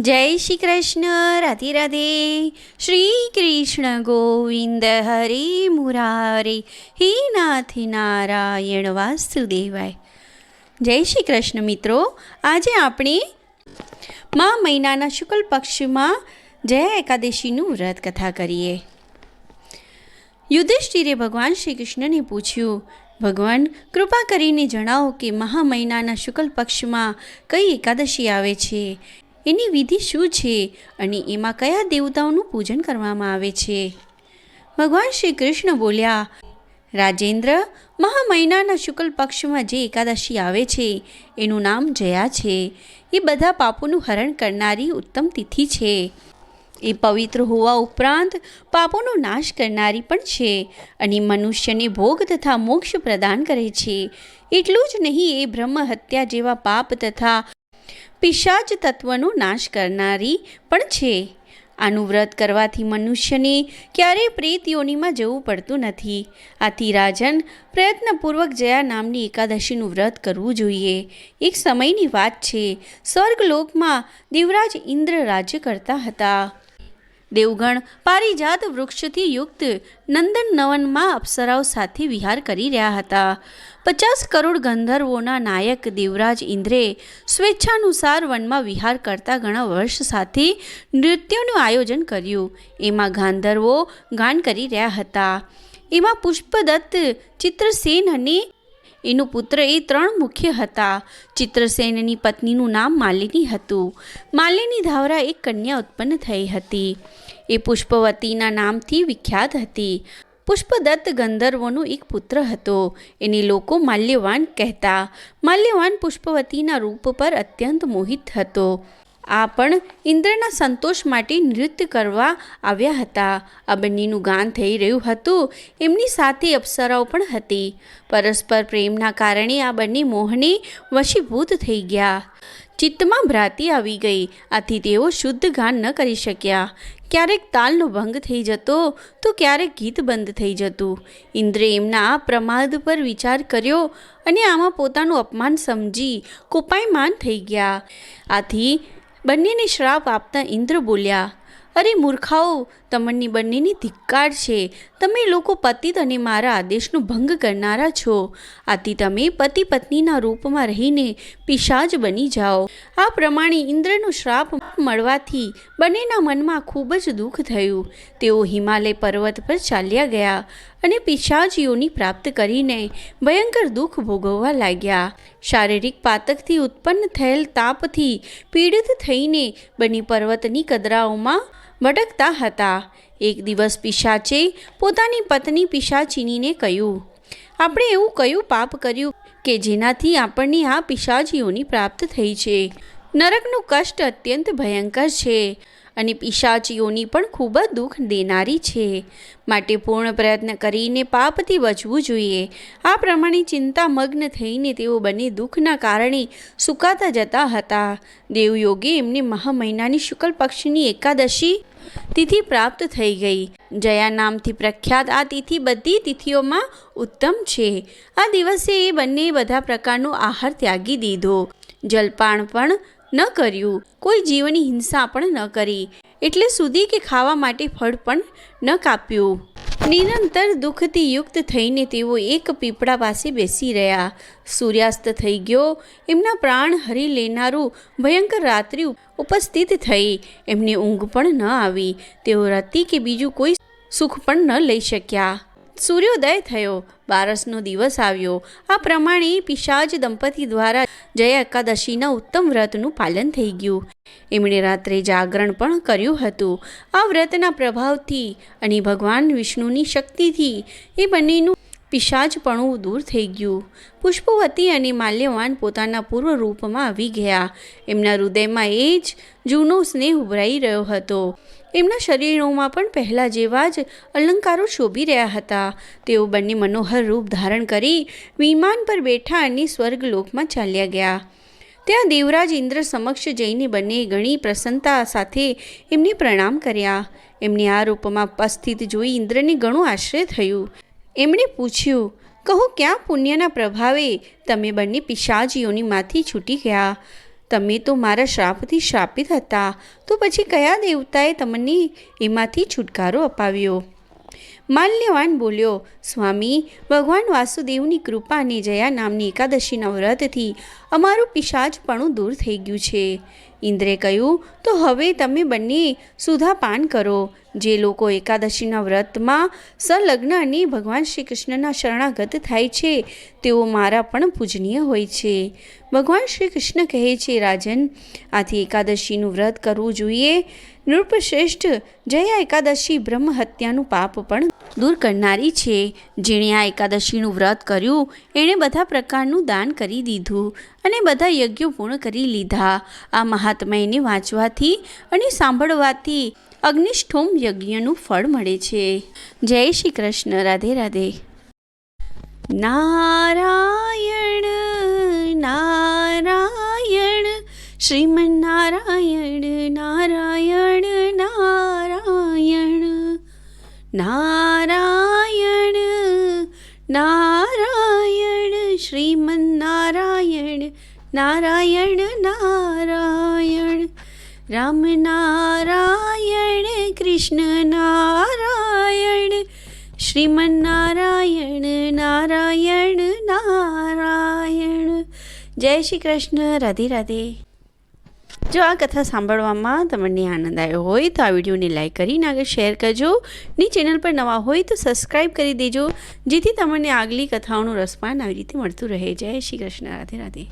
જય શ્રી કૃષ્ણ, રાધે રાધે. શ્રી કૃષ્ણ ગોવિંદ હરે મુરારે, હે નાથ નારાયણ વાસુદેવાય. જય શ્રી કૃષ્ણ મિત્રો, આજે આપણે મા મહિનાના શુક્લ પક્ષમાં જય એકાદશીનું વ્રત કથા કરીએ. યુધિષ્ઠિરે ભગવાન શ્રી કૃષ્ણને પૂછ્યું, ભગવાન, કૃપા કરીને જણાવો કે મહા મહિનાના શુક્લ પક્ષમાં કઈ એકાદશી આવે છે? એની વિધિ શું છે અને એમાં કયા દેવતાઓનું પૂજન કરવામાં આવે છે? ભગવાન શ્રી કૃષ્ણ બોલ્યા, રાજેન્દ્ર, મહામહિનાના શુક્લ પક્ષમાં જે એકાદશી આવે છે, એનું નામ જયા છે. એ બધા પાપોનું હરણ કરનારી ઉત્તમ તિથિ છે. એ પવિત્ર હોવા ઉપરાંત પાપોનો નાશ કરનારી પણ છે અને મનુષ્યને ભોગ તથા મોક્ષ પ્રદાન કરે છે. એટલું જ નહીં, એ બ્રહ્મ હત્યા જેવા પાપ તથા પિશાચ તત્વનો નાશ કરનારી પણ છે. આનું વ્રત કરવાથી મનુષ્યને ક્યારેય પ્રેત જવું પડતું નથી. આથી રાજન પ્રયત્નપૂર્વક જયા નામની એકાદશીનું વ્રત કરવું જોઈએ. એક સમયની વાત છે. સ્વર્ગલોકમાં દેવરાજ ઇન્દ્ર રાજ્ય કરતા હતા. દેવગણ પારિજાત વૃક્ષથી યુક્ત નંદન નવનમાં અપ્સરાઓ સાથે વિહાર કરી રહ્યા હતા. પચાસ કરોડ ગંધર્વોના નાયક દેવરાજ ઇન્દ્રે સ્વેચ્છાનુસાર વનમાં વિહાર કરતા ઘણા વર્ષ સાથે નૃત્યોનું આયોજન કર્યું. એમાં ગાંધર્વો ગાન કરી રહ્યા હતા. એમાં પુષ્પદત્ત, ચિત્રસેન અને એનો પુત્ર એ ત્રણ મુખ્ય હતા. ચિત્રસેનની પત્નીનું નામ માલિની હતું. માલિની ધાવરા એક કન્યા ઉત્પન્ન થઈ હતી. એ પુષ્પવતીના નામથી વિખ્યાત હતી. પુષ્પદત્ત ગંધર્વોનો એક પુત્ર હતો. એને લોકો માલ્યવાન કહેતા. માલ્યવાન પુષ્પવતીના રૂપ પર અત્યંત મોહિત હતો. આ પણ ઇન્દ્રના સંતોષ માટે નૃત્ય કરવા આવ્યા હતા. આ બંનેનું ગાન થઈ રહ્યું હતું. એમની સાથે અપ્સરાઓ પણ હતી. પરસ્પર પ્રેમના કારણે આ બંને મોહને વશીભૂત થઈ ગયા. ચિત્તમાં ભ્રાતિ આવી ગઈ. આથી તેઓ શુદ્ધ ગાન ન કરી શક્યા. ક્યારેક તાલનો ભંગ થઈ જતો, તો ક્યારેક ગીત બંધ થઈ જતું. ઇન્દ્રે એમના આ પ્રમાદ પર વિચાર કર્યો અને આમાં પોતાનું અપમાન સમજી કોપાયમાન થઈ ગયા. આથી બંનેને શ્રાપ આપતા ઇન્દ્ર બોલ્યા અરે મૂર્ખાઓ તમને બંનેની ધિક્કાર છે. તમે લોકો પતિત અને મારા આદેશનો ભંગ કરનારા છો. આથી તમે પતિ પત્નીના રૂપમાં રહીને પિશાચ બની જાઓ. આ પ્રમાણે ઇન્દ્રનો શ્રાપ મળવાથી બંનેના મનમાં ખૂબ જ દુઃખ થયું. તેઓ હિમાલય પર્વત પર ચાલ્યા ગયા અને પિશાચીઓની પ્રાપ્ત કરીને ભયંકર દુઃખ ભોગવવા લાગ્યા. શારીરિક પાતકથી ઉત્પન્ન થયેલ તાપથી પીડિત થઈને બની પર્વતની કદરાઓમાં ભટકતા હતા. એક દિવસ પિશાચે પોતાની પત્ની પિશાચીનીને કહ્યું, આપણે એવું કયું પાપ કર્યું કે જેનાથી આપણને આ પિશાચીઓની પ્રાપ્ત થઈ છે? નરકનું કષ્ટ અત્યંત ભયંકર છે અને પિશાચીઓની પણ ખૂબ જ દુઃખ દેનારી છે. માટે પૂર્ણ પ્રયત્ન કરીને પાપથી બચવું જોઈએ. આ પ્રમાણે ચિંતામગ્ન થઈને તેઓ બંને દુઃખના કારણે સુકાતા જતા હતા. દેવયોગે એમને મહા મહિનાની શુક્લ પક્ષની એકાદશી તિથિ પ્રાપ્ત થઈ ગઈ. જયા નામથી પ્રખ્યાત આ તિથિ બધી તિથિઓમાં ઉત્તમ છે. આ દિવસે એ બંને બધા પ્રકારનો આહાર ત્યાગી દીધો. જલપાન પણ ન કર્યું. કોઈ જીવની હિંસા પણ ન કરી. એટલે સુધી કે ખાવા માટે ફળ પણ ન કાપ્યું. નિરંતર દુઃખથી યુક્ત થઈને તેઓ એક પીપળા પાસે બેસી રહ્યા. સૂર્યાસ્ત થઈ ગયો. એમના પ્રાણ હરી લેનારું ભયંકર રાત્રિ ઉપસ્થિત થઈ. એમને ઊંઘ પણ ન આવી. તેઓ રતિ કે બીજું કોઈ સુખ પણ ન લઈ શક્યા. સૂર્યોદય થયો. બારસનો દિવસ આવ્યો. આ પ્રમાણે પિશાચ દંપતી દ્વારા જય એકાદશીના ઉત્તમ વ્રતનું પાલન થઈ ગયું. એમણે રાત્રે જાગરણ પણ કર્યું હતું. આ વ્રતના પ્રભાવથી અને ભગવાન વિષ્ણુની શક્તિથી એ બંનેનું પિશાચપણું દૂર થઈ ગયું. પુષ્પવતી અને માલ્યવાન પોતાના પૂર્વ રૂપમાં આવી ગયા. એમના હૃદયમાં એ જ જૂનો સ્નેહ ઉભરાઈ રહ્યો હતો. એમના શરીરોમાં પણ પહેલાં જેવા જ અલંકારો શોભી રહ્યા હતા. તેઓ બંને મનોહર રૂપ ધારણ કરી વિમાન પર બેઠા અને સ્વર્ગલોકમાં ચાલ્યા ગયા. ત્યાં દેવરાજ ઇન્દ્ર સમક્ષ જઈને બંને ઘણી પ્રસન્નતા સાથે એમને પ્રણામ કર્યા. એમને આ રૂપમાં ઉપસ્થિત જોઈ ઇન્દ્રને ઘણું આશ્ચર્ય થયું. એમણે પૂછ્યું, કહો, ક્યાં પુણ્યના પ્રભાવે તમે બંને પિશાચીઓની માંથી છૂટી ગયા? તમે તો મારા શ્રાપથી શ્રાપિત હતા. તો પછી કયા દેવતાએ તમને એમાંથી છુટકારો અપાવ્યો? માલ્યવાન બોલ્યો, સ્વામી, ભગવાન વાસુદેવની કૃપા અને જયા નામની એકાદશીના વ્રતથી અમારું પિશાચપણું દૂર થઈ ગયું છે. ઇન્દ્રે કહ્યું, તો હવે તમે બંને સુધા પાન કરો. જે લોકો એકાદશીના વ્રતમાં સંલગ્ન અને ભગવાન શ્રી કૃષ્ણના શરણાગત થાય છે, તેઓ મારા પણ પૂજનીય હોય છે. ભગવાન શ્રી કૃષ્ણ કહે છે, રાજન, આથી એકાદશીનું વ્રત કરવું જોઈએ. નૃપશ્રેષ્ઠ જયા એકાદશી બ્રહ્મ હત્યાનું પાપ પણ દૂર કરનારી છે. જેણે આ એકાદશીનું વ્રત કર્યું, એણે બધા પ્રકારનું દાન કરી દીધું અને બધા યજ્ઞો પૂર્ણ કરી લીધા. આ મહાત્માને વાંચવાથી અને સાંભળવાથી અગ્નિષ્ઠોમ યજ્ઞનું ફળ મળે છે. જય શ્રી કૃષ્ણ. રાધે રાધે. નારાયણ નારાયણ, શ્રીમન્નારાયણ, નારાયણ નારાયણ નારાયણ નારાયણ, શ્રીમન્નારાયણ, નારાયણ નારાયણ, રામ નારાયણ કૃષ્ણ નારાયણ શ્રીમન્નારાયણ નારાયણ નારાયણ જય શ્રી કૃષ્ણ, રાધે રાધે. જો આ કથા સાંભળવામાં તમને આનંદ આવ્યો હોય તો આ વિડીયોને લાઈક કરીને આગળ શેર કરજો. ની ચેનલ પર નવા હોય તો સબસ્ક્રાઈબ કરી દેજો, જેથી તમને આગલી કથાઓનું રસપાન આવી રીતે મળતું રહે. જય શ્રી કૃષ્ણ, રાધે રાધે.